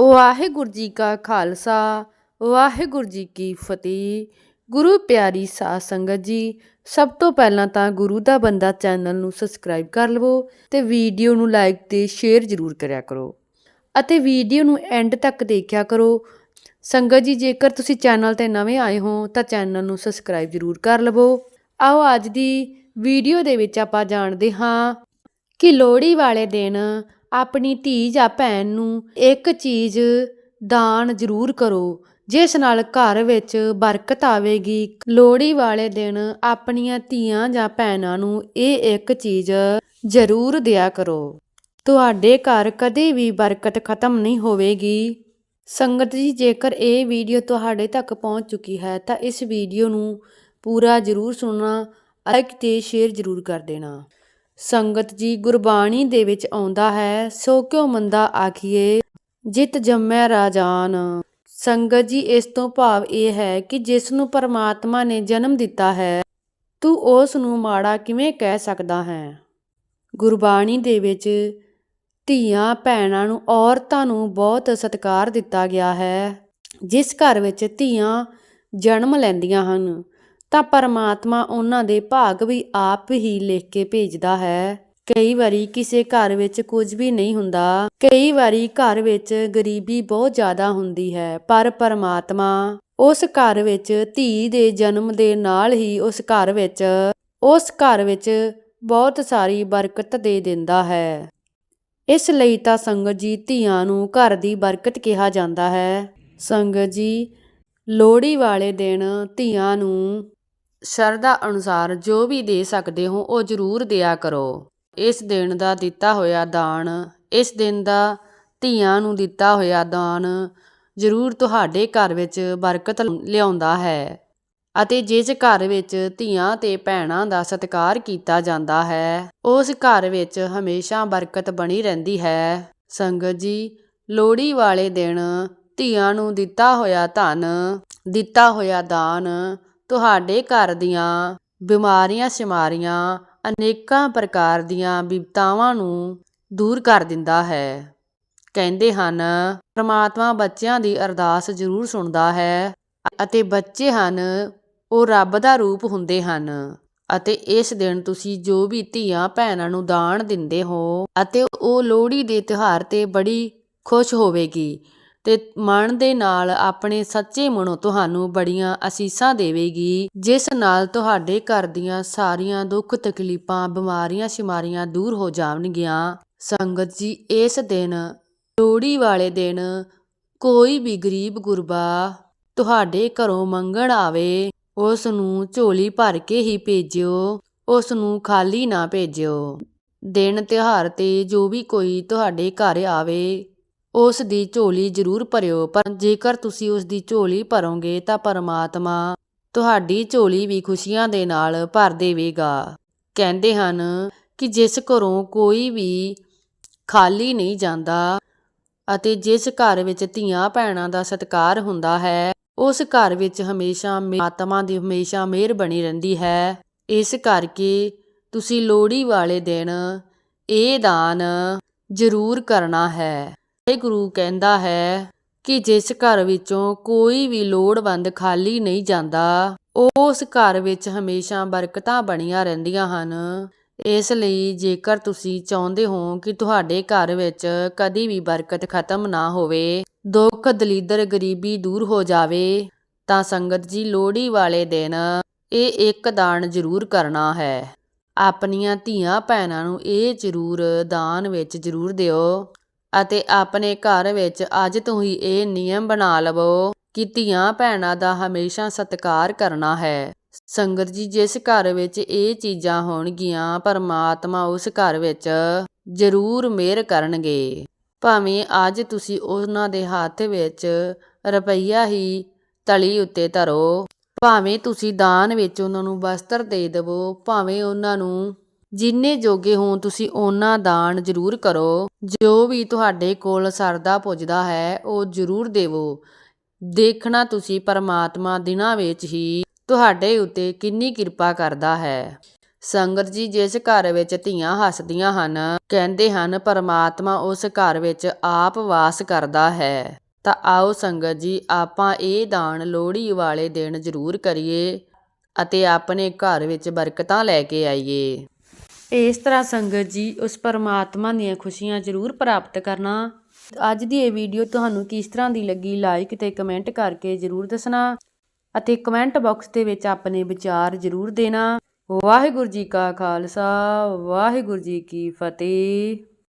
ਵਾਹਿਗੁਰੂ ਜੀ ਕਾ ਖਾਲਸਾ, ਵਾਹਿਗੁਰੂ ਜੀ ਕੀ ਫਤਿਹ। ਗੁਰੂ ਪਿਆਰੀ ਸਾਧ ਸੰਗਤ ਜੀ, ਸਭ ਤੋਂ ਪਹਿਲਾਂ ਤਾਂ ਗੁਰੂ ਦਾ ਬੰਦਾ ਚੈਨਲ ਨੂੰ ਸਬਸਕ੍ਰਾਈਬ ਕਰ ਲਵੋ ਤੇ ਵੀਡੀਓ ਨੂੰ ਲਾਈਕ ਤੇ ਸ਼ੇਅਰ ਜ਼ਰੂਰ ਕਰਿਆ ਕਰੋ ਅਤੇ ਵੀਡੀਓ ਨੂੰ ਐਂਡ ਤੱਕ ਦੇਖਿਆ ਕਰੋ। ਸੰਗਤ ਜੀ, ਜੇਕਰ ਤੁਸੀਂ ਚੈਨਲ ਤੇ ਨਵੇਂ ਆਏ ਹੋ ਤਾਂ ਚੈਨਲ ਨੂੰ ਸਬਸਕ੍ਰਾਈਬ ਜ਼ਰੂਰ ਕਰ ਲਵੋ। ਆਓ ਅੱਜ ਦੀ ਵੀਡੀਓ ਦੇ ਵਿੱਚ ਆਪਾਂ ਜਾਣਦੇ ਹਾਂ ਕਿ ਲੋਹੜੀ ਵਾਲੇ ਦਿਨ ਆਪਣੀ ਧੀ ਜਾਂ ਭੈਣ ਨੂੰ ਇੱਕ ਚੀਜ਼ ਦਾਨ ਜ਼ਰੂਰ ਕਰੋ, ਜਿਸ ਨਾਲ ਘਰ ਵਿੱਚ ਬਰਕਤ ਆਵੇਗੀ। ਲੋਹੜੀ ਵਾਲੇ ਦਿਨ ਆਪਣੀਆਂ ਧੀਆਂ ਜਾਂ ਭੈਣਾਂ ਨੂੰ ਇਹ ਇੱਕ ਚੀਜ਼ ਜ਼ਰੂਰ ਦਿਆ ਕਰੋ। ਤੁਹਾਡੇ ਘਰ ਕਦੇ ਵੀ ਬਰਕਤ ਖਤਮ ਨਹੀਂ ਹੋਵੇਗੀ। ਸੰਗਤ ਜੀ, ਜੇਕਰ ਇਹ ਵੀਡੀਓ ਤੁਹਾਡੇ ਤੱਕ ਪਹੁੰਚ ਚੁੱਕੀ ਹੈ, ਤਾਂ ਇਸ ਵੀਡੀਓ ਨੂੰ ਪੂਰਾ ਜ਼ਰੂਰ ਸੁਣਨਾ ਲਾਈਕ ਤੇ ਸ਼ੇਅਰ ਜ਼ਰੂਰ ਕਰ ਦੇਣਾ। ਸੰਗਤ ਜੀ ਗੁਰਬਾਣੀ ਦੇ ਵਿੱਚ ਆਉਂਦਾ ਹੈ, ਸੋ ਕਿਉ ਮੰਦਾ ਆਖੀਏ, ਜਿਤ ਜੰਮੈ ਰਾਜਾਨ ਸੰਗਤ ਜੀ, ਇਸ ਤੋਂ ਭਾਵ ਇਹ ਹੈ ਕਿ ਜਿਸ ਨੂੰ ਪਰਮਾਤਮਾ ਨੇ ਜਨਮ ਦਿੱਤਾ ਹੈ, ਤੂੰ ਉਸ ਨੂੰ ਮਾੜਾ ਕਿਵੇਂ ਕਹਿ ਸਕਦਾ ਹੈ? ਗੁਰਬਾਣੀ ਦੇ ਵਿੱਚ ਧੀਆਂ ਭੈਣਾਂ ਨੂੰ ਔਰਤਾਂ ਨੂੰ ਬਹੁਤ ਸਤਿਕਾਰ ਦਿੱਤਾ ਗਿਆ ਹੈ, ਜਿਸ ਘਰ ਵਿੱਚ ਧੀਆਂ ਜਨਮ ਲੈਂਦੀਆਂ ਹਨ। ਤਾਂ ਪਰਮਾਤਮਾ ਉਹਨਾਂ ਦੇ ਭਾਗ ਵੀ ਆਪ ਹੀ ਲਿਖ ਕੇ ਭੇਜਦਾ ਹੈ। ਕਈ ਵਾਰੀ ਕਿਸੇ ਘਰ ਵਿੱਚ ਕੁਝ ਵੀ ਨਹੀਂ ਹੁੰਦਾ। ਕਈ ਵਾਰੀ ਘਰ ਵਿੱਚ ਗਰੀਬੀ ਬਹੁਤ ਜ਼ਿਆਦਾ ਹੁੰਦੀ ਹੈ, ਪਰ ਪਰਮਾਤਮਾ ਉਸ ਘਰ ਵਿੱਚ ਧੀ ਦੇ ਜਨਮ ਦੇ ਨਾਲ ਹੀ ਉਸ ਘਰ ਵਿੱਚ, ਉਸ ਘਰ ਵਿੱਚ ਬਹੁਤ ਸਾਰੀ ਬਰਕਤ ਦੇ ਦਿੰਦਾ ਹੈ। ਇਸ ਲਈ ਤਾਂ ਸੰਗਤ ਜੀ ਧੀਆਂ ਨੂੰ ਘਰ ਦੀ ਬਰਕਤ ਕਿਹਾ ਜਾਂਦਾ ਹੈ। ਸੰਗਤ ਜੀ, ਲੋਹੜੀ ਵਾਲੇ ਦਿਨ ਧੀਆਂ ਨੂੰ ਸ਼ਰਧਾ ਅਨੁਸਾਰ ਜੋ ਵੀ ਦੇ ਸਕਦੇ ਹੋ, ਉਹ ਜ਼ਰੂਰ ਦਿਆ ਕਰੋ। ਇਸ ਦਿਨ ਦਾ ਦਿੱਤਾ ਹੋਇਆ ਦਾਨ, ਇਸ ਦਿਨ ਦਾ ਧੀਆਂ ਨੂੰ ਦਿੱਤਾ ਹੋਇਆ ਦਾਨ ਜ਼ਰੂਰ ਤੁਹਾਡੇ ਘਰ ਵਿੱਚ ਬਰਕਤ ਲਿਆਉਂਦਾ ਹੈ ਅਤੇ ਜਿਸ ਘਰ ਵਿੱਚ ਧੀਆਂ ਤੇ ਭੈਣਾਂ ਦਾ ਸਤਿਕਾਰ ਕੀਤਾ ਜਾਂਦਾ ਹੈ, ਉਸ ਘਰ ਵਿੱਚ ਹਮੇਸ਼ਾ ਬਰਕਤ ਬਣੀ ਰਹਿੰਦੀ ਹੈ। ਸੰਗਤ ਜੀ, ਲੋਹੜੀ ਵਾਲੇ ਦਿਨ ਧੀਆਂ ਨੂੰ ਦਿੱਤਾ ਹੋਇਆ ਧਨ, ਦਿੱਤਾ ਹੋਇਆ ਦਾਨ ਤੁਹਾਡੇ ਘਰ ਦੀਆਂ ਬਿਮਾਰੀਆਂ ਸ਼ਿਮਾਰੀਆਂ ਅਨੇਕਾਂ ਪ੍ਰਕਾਰ ਦੀਆਂ ਬਿਪਤਾਵਾਂ ਨੂੰ ਦੂਰ ਕਰ ਦਿੰਦਾ ਹੈ। ਕਹਿੰਦੇ ਹਨ, ਪਰਮਾਤਮਾ ਬੱਚਿਆਂ ਦੀ ਅਰਦਾਸ ਜ਼ਰੂਰ ਸੁਣਦਾ ਹੈ ਅਤੇ ਬੱਚੇ ਹਨ, ਉਹ ਰੱਬ ਦਾ ਰੂਪ ਹੁੰਦੇ ਹਨ ਅਤੇ ਇਸ ਦਿਨ ਤੁਸੀਂ ਜੋ ਵੀ ਧੀਆਂ ਭੈਣਾਂ ਨੂੰ ਦਾਨ ਦਿੰਦੇ ਹੋ ਅਤੇ ਉਹ ਲੋਹੜੀ ਦੇ ਤਿਉਹਾਰ ਤੇ ਬੜੀ ਖੁਸ਼ ਹੋਵੇਗੀ। ਤੇ ਮਨ ਦੇ ਨਾਲ ਆਪਣੇ ਸੱਚੇ ਮਨੋਂ ਤੁਹਾਨੂੰ ਬੜੀਆਂ ਅਸੀਸਾਂ ਦੇਵੇਗੀ, ਜਿਸ ਨਾਲ ਤੁਹਾਡੇ ਘਰ ਦੀਆਂ ਸਾਰੀਆਂ ਦੁੱਖ ਤਕਲੀਫਾਂ, ਬਿਮਾਰੀਆਂ, ਸ਼ਿਮਾਰੀਆਂ ਦੂਰ ਹੋ ਜਾਣਗੀਆਂ ਸੰਗਤ ਜੀ, ਇਸ ਦਿਨ, ਲੋਹੜੀ ਵਾਲੇ ਦਿਨ, ਕੋਈ ਵੀ ਗਰੀਬ ਗੁਰਬਾ ਤੁਹਾਡੇ ਘਰੋਂ ਮੰਗਣ ਆਵੇ, ਉਸ ਨੂੰ ਝੋਲੀ ਭਰ ਕੇ ਹੀ ਭੇਜਿਓ, ਉਸ ਨੂੰ ਖਾਲੀ ਨਾ ਭੇਜਿਓ। ਦਿਨ ਤਿਉਹਾਰ ਤੇ ਜੋ ਵੀ ਕੋਈ ਤੁਹਾਡੇ ਘਰ ਆਵੇ ਉਸ ਦੀ ਝੋਲੀ ਜ਼ਰੂਰ ਭਰਿਓ, ਪਰ ਜੇਕਰ ਤੁਸੀਂ ਉਸ ਦੀ ਝੋਲੀ ਭਰੋਗੇ ਤਾਂ ਪਰਮਾਤਮਾ ਤੁਹਾਡੀ ਝੋਲੀ ਵੀ ਖੁਸ਼ੀਆਂ ਦੇ ਨਾਲ ਭਰ ਦੇਵੇਗਾ। ਕਹਿੰਦੇ ਹਨ ਕਿ ਜਿਸ ਘਰੋਂ ਕੋਈ ਵੀ ਖਾਲੀ ਨਹੀਂ ਜਾਂਦਾ ਅਤੇ ਜਿਸ ਘਰ ਵਿੱਚ ਧੀਆਂ ਭੈਣਾਂ ਦਾ ਸਤਿਕਾਰ ਹੁੰਦਾ ਹੈ, ਉਸ ਘਰ ਵਿੱਚ ਹਮੇਸ਼ਾ ਆਤਮਾ ਦੀ ਹਮੇਸ਼ਾ ਮਿਹਰ ਬਣੀ ਰਹਿੰਦੀ ਹੈ। ਇਸ ਕਰਕੇ ਤੁਸੀਂ ਲੋਹੜੀ ਵਾਲੇ ਦਿਨ ਇਹ ਦਾਨ ਜ਼ਰੂਰ ਕਰਨਾ ਹੈ। ਗੁਰੂ ਕਹਿੰਦਾ ਹੈ ਕਿ ਜਿਸ ਘਰ ਵਿੱਚੋਂ ਕੋਈ ਵੀ ਲੋੜਵੰਦ ਖਾਲੀ ਨਹੀਂ ਜਾਂਦਾ, ਉਸ ਘਰ ਵਿੱਚ ਹਮੇਸ਼ਾ ਬਰਕਤਾਂ ਬਣੀਆਂ ਰਹਿੰਦੀਆਂ ਹਨ। ਇਸ ਲਈ ਜੇਕਰ ਤੁਸੀਂ ਚਾਹੁੰਦੇ ਹੋ ਕਿ ਤੁਹਾਡੇ ਘਰ ਵਿੱਚ ਕਦੀ ਵੀ ਬਰਕਤ ਖਤਮ ਨਾ ਹੋਵੇ, ਦੁੱਖ ਦਲੀਦਰ ਗਰੀਬੀ ਦੂਰ ਹੋ ਜਾਵੇ, ਤਾਂ ਸੰਗਤ ਜੀ ਲੋਹੜੀ ਵਾਲੇ ਦਿਨ ਇਹ ਇੱਕ ਦਾਨ ਜ਼ਰੂਰ ਕਰਨਾ ਹੈ। ਆਪਣੀਆਂ ਧੀਆਂ ਭੈਣਾਂ ਨੂੰ ਇਹ ਜ਼ਰੂਰ ਦਾਨ ਵਿੱਚ ਜ਼ਰੂਰ ਦਿਓ। ਅਤੇ ਆਪਣੇ ਘਰ ਵਿੱਚ ਅੱਜ ਤੋਂ ਹੀ ਇਹ ਨਿਯਮ ਬਣਾ ਲਵੋ ਕਿ ਧੀਆਂ ਭੈਣਾਂ ਦਾ ਹਮੇਸ਼ਾ ਸਤਿਕਾਰ ਕਰਨਾ ਹੈ। ਸੰਗਤ ਜੀ, ਜਿਸ ਘਰ ਵਿੱਚ ਇਹ ਚੀਜ਼ਾਂ ਹੋਣਗੀਆਂ, ਪਰਮਾਤਮਾ ਉਸ ਘਰ ਵਿੱਚ ਜ਼ਰੂਰ ਮਿਹਰ ਕਰਨਗੇ। ਭਾਵੇਂ ਅੱਜ ਤੁਸੀਂ ਉਹਨਾਂ ਦੇ ਹੱਥ ਵਿੱਚ ਰੁਪਈਆ ਹੀ ਤਲੀ ਉੱਤੇ ਧਰੋ, ਭਾਵੇਂ ਤੁਸੀਂ ਦਾਨ ਵਿੱਚ ਉਹਨਾਂ ਨੂੰ ਵਸਤਰ ਦੇ ਦੇਵੋ, ਭਾਵੇਂ ਉਹਨਾਂ ਨੂੰ ਜਿੰਨੇ ਜੋਗੇ ਹੋ ਤੁਸੀਂ ਉਹਨਾਂ ਦਾਨ ਜ਼ਰੂਰ ਕਰੋ। ਜੋ ਵੀ ਤੁਹਾਡੇ ਕੋਲ ਸਰਦਾ ਪੁੱਜਦਾ ਹੈ, ਉਹ ਜ਼ਰੂਰ ਦੇਵੋ। ਦੇਖਣਾ ਤੁਸੀਂ ਪਰਮਾਤਮਾ ਦਿਨਾਂ ਵਿੱਚ ਹੀ ਤੁਹਾਡੇ ਉੱਤੇ ਕਿੰਨੀ ਕਿਰਪਾ ਕਰਦਾ ਹੈ। ਸੰਗਤ ਜੀ, ਜਿਸ ਘਰ ਵਿੱਚ ਧੀਆਂ ਹੱਸਦੀਆਂ ਹਨ, ਕਹਿੰਦੇ ਹਨ, ਪਰਮਾਤਮਾ ਉਸ ਘਰ ਵਿੱਚ ਆਪ ਵਾਸ ਕਰਦਾ ਹੈ। ਤਾਂ ਆਓ ਸੰਗਤ ਜੀ, ਆਪਾਂ ਇਹ ਦਾਨ ਲੋਹੜੀ ਵਾਲੇ ਦਿਨ ਜ਼ਰੂਰ ਕਰੀਏ ਅਤੇ ਆਪਣੇ ਘਰ ਵਿੱਚ ਬਰਕਤਾਂ ਲੈ ਕੇ ਆਈਏ। ਇਸ ਤਰ੍ਹਾਂ ਸੰਗਤ ਜੀ ਉਸ ਪਰਮਾਤਮਾ ਦੀਆਂ ਖੁਸ਼ੀਆਂ ਜ਼ਰੂਰ ਪ੍ਰਾਪਤ ਕਰਨਾ। ਅੱਜ ਦੀ ਇਹ ਵੀਡੀਓ ਤੁਹਾਨੂੰ ਕਿਸ ਤਰ੍ਹਾਂ ਦੀ ਲੱਗੀ ਲਾਈਕ ਤੇ ਕਮੈਂਟ ਕਰਕੇ ਜ਼ਰੂਰ ਦੱਸਣਾ ਅਤੇ ਕਮੈਂਟ ਬਾਕਸ ਦੇ ਵਿੱਚ ਆਪਣੇ ਵਿਚਾਰ ਜ਼ਰੂਰ ਦੇਣਾ। ਵਾਹਿਗੁਰੂ ਜੀ ਕਾ ਖਾਲਸਾ, ਵਾਹਿਗੁਰੂ ਜੀ ਕੀ ਫਤਿਹ।